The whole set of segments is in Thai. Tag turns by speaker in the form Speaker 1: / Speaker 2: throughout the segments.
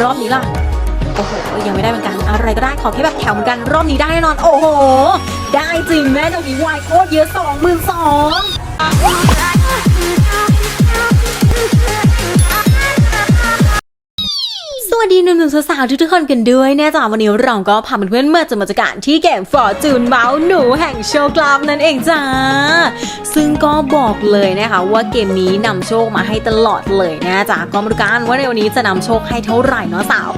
Speaker 1: รอบนี้ล่ะ โอ้โห ยังไม่ได้เหมือนกันอะไรก็ได้ขอแค่แบบแถวเหมือนกันรอบนี้ได้แน่นอน โอ้โห ได้จริงแม่ดอกนี้วายโคตรเยอะสองหมื่นสอง วัสดีหนุ่มๆสาวๆทุกๆคนกันด้วยแน่จ้าวันนี้เราก็พาเพื่อนๆมาจะมาจัดการที่เกมฟอร์จูนเมาส์หนูแห่งโชคลาภนั่นเองจ้าซึ่งก็บอกเลยนะคะว่าเกมนี้นำโชคมาให้ตลอดเลยนะจ๊ะก็มาดูกันว่าในวันนี้จะนำโชคให้เท่าไหร่เนาะสาว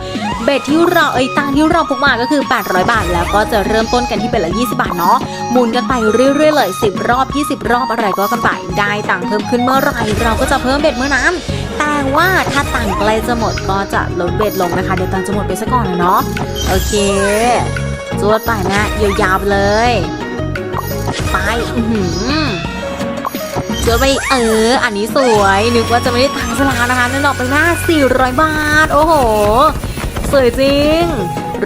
Speaker 1: เบ็ดที่เราเอ้ยตังที่เราพกมาก็คือ 800 บาท แล้วก็จะเริ่มต้นกันที่เป็นละ 20 บาทเนาะหมุนกันไปเรื่อยๆเลย 10 รอบ 20 รอบอะไรก็กันไปได้ตังค์เพิ่มขึ้นเมื่อไหร่เราก็จะเพิ่มเบ็ดเมื่อนั้น แต่ว่าถ้าตังใกล้จะหมดก็จะลดเบ็ดลงนะคะ เดี๋ยวตังจะหมดไปซะก่อนนะเนาะ โอเคจวดไปนะยาวๆไปเลย ไปอือหือจวดไปเออ อันนี้สวย นึกว่าจะไม่ได้ตังค์ซะแล้วนะคะนั่นออกไปหน้า400 บาท โอ้โห สวยจริง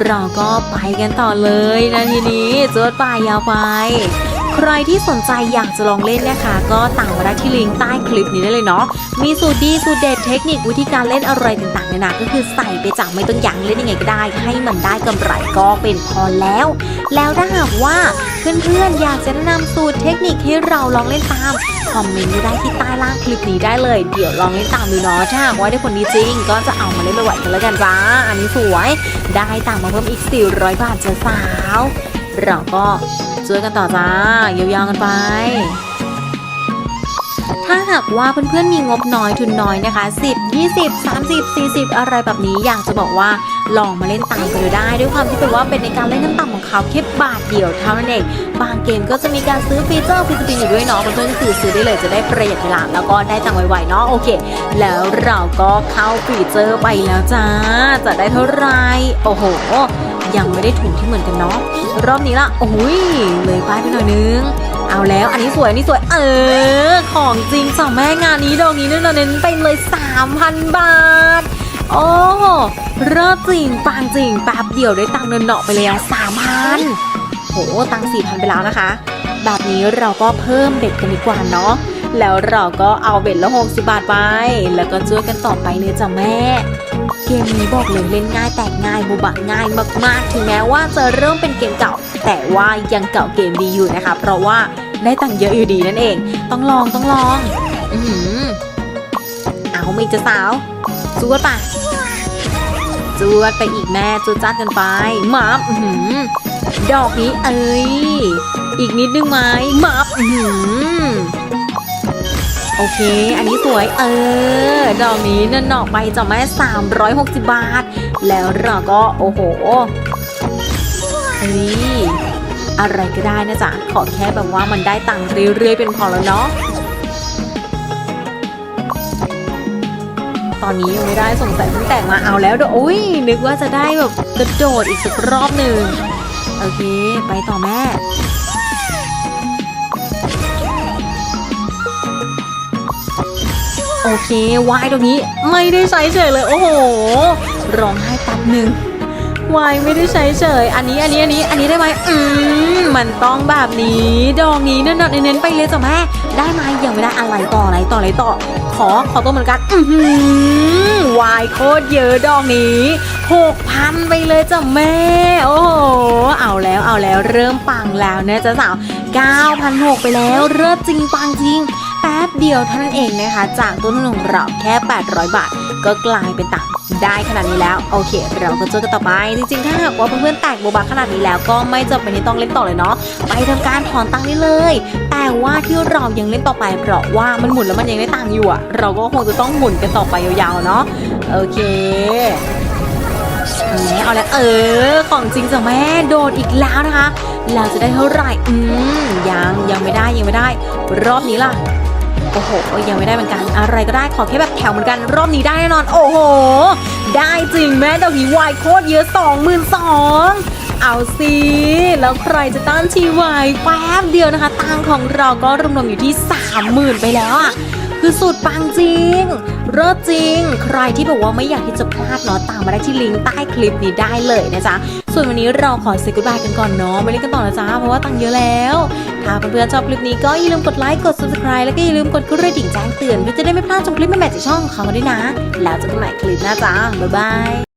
Speaker 1: เราก็ไปกันต่อเลยนาทีนี้จวดไปยาวไป ใครที่สนใจอยากจะลองเล่นนะคะ ก็ต่ามมาได้ที่ลิงก์ใต้คลิปนี้ได้เลยเนาะมีสูตรดีสูตรเด็ดเทคนิควิธีการเล่นอะไรต่างๆเนี่ยนะก็คือใส่ไปจากไม่ต้องยั้งเล่นยังไงก็ได้ ให้มันได้กำไรก็เป็นพอแล้ว แล้วถ้าหากว่าเพื่อนๆอยากจะแนะนำสูตรเทคนิคให้เราลองเล่นตามคอมเมนต์ได้ที่ใต้ล่างคลิปนี้ได้เลย เดี๋ยวลองเล่นตามดูเนาะถ้าหากว่าได้ผลดีจริง ก็จะเอามาเล่นบ่อยๆกันแล้วกันจ้าอันนี้สวย ได้ตังมาเพิ่มอีก400บาทจ้าสาว เราก็ ช่วยกันต่อจ้ายาวๆกันไป ถ้าหากว่าเพื่อนๆมีงบน้อยทุนน้อยนะคะ 10 20 30 40 อะไรแบบนี้อยากจะบอกว่าลองมาเล่นตามกันดูได้ ด้วยความที่เป็นว่าเป็นในการเล่นน้ำต่ำของเขาแค่บาทเดียวเท่านั้นเองบางเกมก็จะมีการซื้อฟีเจอร์ฟีสปินอยู่ด้วยเนาะเพื่อนๆก็คือซื้อได้เลยจะได้ประหยัดเวลาแล้วก็ได้ตังค์ไวๆเนาะโอเค แล้วเราก็เข้าฟีเจอร์ไปแล้วจ้าจะได้เท่าไหร่โอ้โห ยังไม่ได้ถุงที่เหมือนกันเนาะรอบนี้ละโอ้ยเลยป้ายไปหน่อยนึง เอาแล้วอันนี้สวยอันนี้สวยเออ ของจริงสองแม่งานนี้ดอกนี้เน้นไปเลย 3,000 บาท โอ้เริ่จริงปังจริงแป๊บเดียวได้ตังเนินเนาะไปแล้ว3,000โหตังค์4,000ไปแล้วนะคะแบบนี้เราก็เพิ่มเบ็ดกันดีกว่าเนาะแล้วเราก็เอาเบ็ดละ60บาทไป แล้วก็ช่วยกันต่อไปเลยจ้ะแม่ เกมนี้บอกเลยเล่นง่ายแตกง่ายบูบะง่ายมากๆ ถึงแม้ว่าจะเริ่มเป็นเกมเก่า แต่ว่ายังเก่าเกมดีอยู่นะคะ เพราะว่าได้ตังค์เยอะอยู่ดีนั่นเอง ต้องลองต้องลอง อือหือเอาไม่จะสาวจวดปะจวดไปอีกแม่จวดจ้าดกันไปมาบอือหือดอกนี้เอ้ย อีกนิดนึงไหมมาบอือหือ โอเค อันนี้สวย เออ ดอกนี้นั่นออกไปจะแม่360 บาท แล้วเราก็โอ้โหเฮ้ยอะไรก็ได้นะจ๊ะ ขอแค่แบบว่ามันได้ตังค์เรื่อยๆ เป็นพอแล้วเนาะ ตอนนี้ยังไม่ได้สงสัยเพิ่งแต่งมาเอาแล้วเดี๋ยโอ้ยนึกว่าจะได้แบบกระโดดอีกสักรอบหนึ่ง โอเค ไปต่อแม่ โอเควายตรงนี้ไม่ได้ใช้เฉยเลย โอ้โห ร้องไห้แป๊บหนึ่งวายไม่ได้ใช้เฉย อันนี้อันนี้อันนี้อันนี้ได้ไหมอืมมันต้องแบบนี้ ดอกนี้นั่นๆเน้นๆไปเลยจ้ะแม่ ได้ไหมยังไม่ได้อะไรต่ออะไรต่ออะไรต่อ ขอขอตัวเหมือนกัน อือหือวายโคตรเยอะดอกนี้หกพันไปเลยจ้ะแม่ โอ้โห เอาแล้วเอาแล้วเริ่มปังแล้วนะจ๊ะสาว9,600ไปแล้วเริ่มจริงปังจริง แป๊บเดียวเท่านั้นเองนะคะ จากต้นทุนของเราแค่ 800 บาท ก็กลายเป็นตังค์ได้ขนาดนี้แล้ว โอเค เราก็เจอกันต่อไป จริงๆ ถ้าหากว่าเพื่อนๆแตกโบบาขนาดนี้แล้วก็ไม่จำเป็นที่ต้องเล่นต่อเลยเนาะไปทำการถอนตังค์ได้เลย แต่ว่าที่เรายังเล่นต่อไปเพราะว่ามันหมุนแล้วมันยังได้ตังค์อยู่อะเราก็คงจะต้องหมุนกันต่อไปยาวๆเนาะโอเคเอาแล้วเอาล้วเออ ของจริงจ้ะแม่โดดอีกแล้วนะคะ เราจะได้เท่าไหร่ อืมยังยังไม่ได้ยังไม่ได้ รอบนี้ล่ะ โอ้โห ยังไม่ได้เหมือนกัน อะไรก็ได้ขอแค่แบบแถวเหมือนกัน รอบนี้ได้แน่นอน โอ้โห ได้จริงแม่ดอกนี้วายโคตรเยอะสองหมื่นสองเอาสิแล้วใครจะต้านทีวายแป๊บเดียวนะคะ ตังของเราก็รวมๆอยู่ที่ 30,000 ไปแล้วอะคือสุดปังจริงเลิศจริง ใครที่แบบว่าไม่อยากที่จะพลาดเนาะตามมาได้ที่ลิงก์ใต้คลิปนี้ได้เลยนะจ๊ะ ส่วนวันนี้เราขอเซ็ก o บายกันก่อนเนาะไม่เล่นกันต่อแล้วจ้าเพราะว่าตังค์เยอะแล้ว ถ้าเพื่อนๆชอบคลิปนี้ก็อย่าลืมกดไลค์กด subscribe แล้วก็อย่าลืมกดกระดิ่งแจ้งเตือนเพื่อจะได้ไม่พลาดชมคลิปใหม่ๆจากช่องของเขาด้วยนะ แล้วเจอกันใหม่คลิปหน้าจ้าบ๊ายบาย